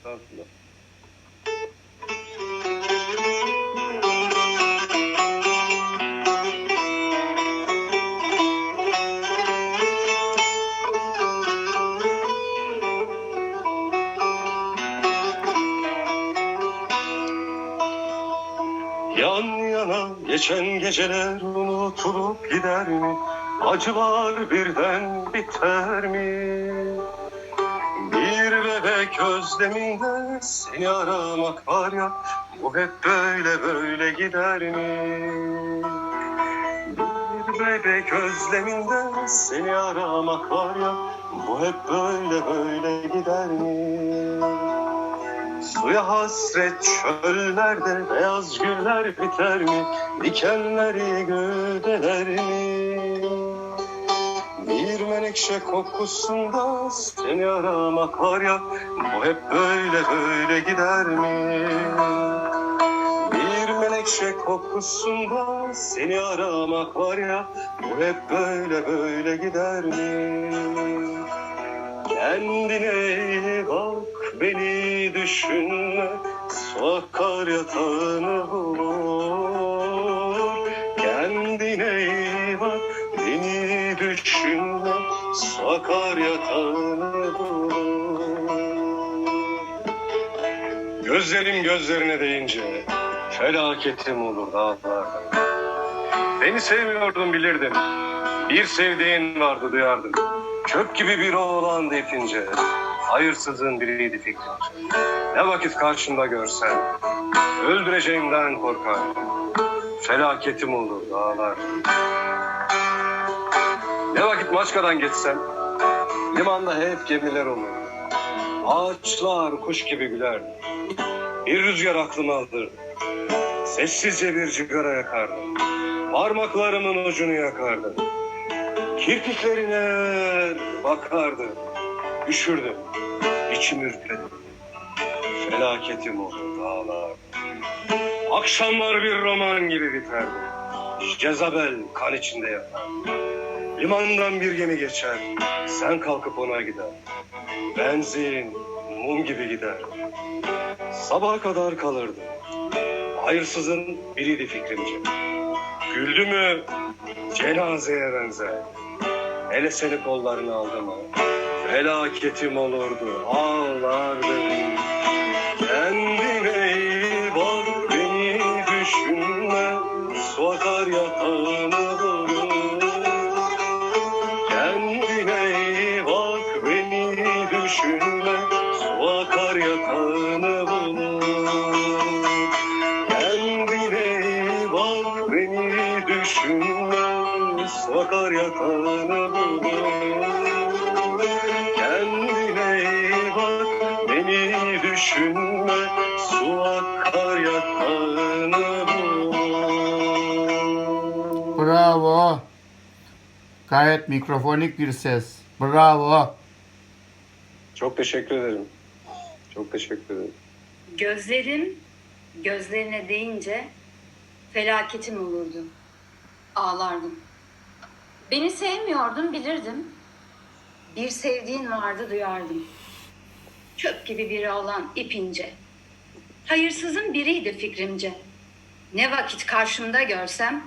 Estağfurullah. Yan yana geçen geceler unutulup gider mi? Acılar birden biter mi? Bir bebek özleminde seni aramak var ya Bu hep böyle böyle gider mi? Bir bebek özleminde seni aramak var ya Bu hep böyle böyle gider mi? Suya hasret çöllerde beyaz güller biter mi? Dikenleri gövdeler mi? Bir menekşe kokusunda seni aramak var ya Bu hep böyle böyle gider mi? Bir menekşe kokusunda seni aramak var ya Bu hep böyle böyle gider mi? Kendine iyi bak beni düşünme Su akar yatağını bulur akar yatağını Gözlerim gözlerine değince Felaketim olur dağlarda. Beni sevmiyordun bilirdim Bir sevdiğin vardı duyardım. Çöp gibi bir oğlan itince Hayırsızın biriydi fikrimce Ne vakit karşımda görsen Öldüreceğimden korkar. Felaketim olur dağlar Ne vakit Maçka'dan geçsem Limanda hep gemiler olur Ağaçlar kuş gibi gülerdi Bir rüzgar aklıma alırdı Sessizce bir cigara yakardım Parmaklarımın ucunu yakardım Kirpiklerine bakardı. Üşürdüm. İçim ürpedi. Felaketim oldu dağlar. Akşamlar bir roman gibi biterdi. Cezabel kan içinde yatar. Limandan bir gemi geçer. Sen kalkıp ona gider. Benzin mum gibi gider. Sabaha kadar kalırdı. Hayırsızın biriydi fikrimce. Güldü mü cenazeye benzer. Hele seni kollarına aldı mı? Felaketim olurdu, ağlardım. Kendine iyi bak, beni düşünme. Su akar yatağını Su akar yatağını bulur. Kendine iyi bak, beni düşünme. Su akar yatağını bulur. Bravo. Gayet mikrofonik bir ses. Bravo. Çok teşekkür ederim. Çok teşekkür ederim. Gözlerim gözlerine değince felaketim olurdu. Ağlardım. Beni sevmiyordun bilirdim. Bir sevdiğin vardı duyardım. Çöp gibi biri olan ipince. Hayırsızın biriydi fikrimce. Ne vakit karşımda görsem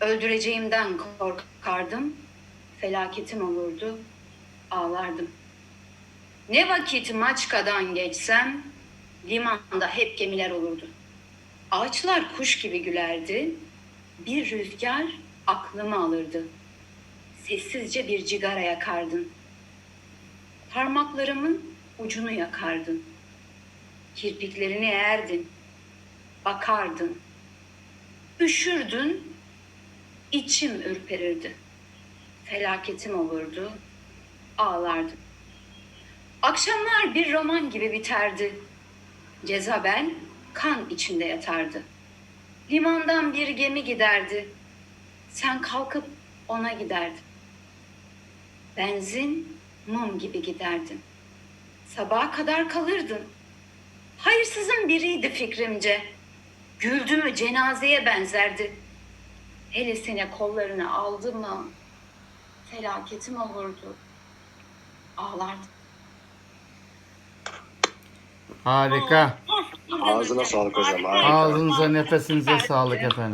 öldüreceğimden korkardım. Felaketim olurdu. Ağlardım. Ne vakit Maçka'dan geçsem limanda hep gemiler olurdu. Ağaçlar kuş gibi gülerdi. Bir rüzgar aklımı alırdı. Sessizce bir cigara yakardın. Parmaklarımın ucunu yakardın. Kirpiklerini eğerdin. Bakardın. Üşürdün. içim ürperirdi. Felaketim olurdu. Ağlardım. Akşamlar bir roman gibi biterdi. Cezabel kan içinde yatardı. Limandan bir gemi giderdi. Sen kalkıp ona giderdin. Benzin mum gibi giderdin. Sabaha kadar kalırdın. Hayırsızın biriydi fikrimce. Güldü mü cenazeye benzerdi. Hele sene kollarına aldı mı felaketim olurdu. Ağlardım. Harika. Ağzına sağlık hocam. Ağzınıza nefesinize sağlık efendim.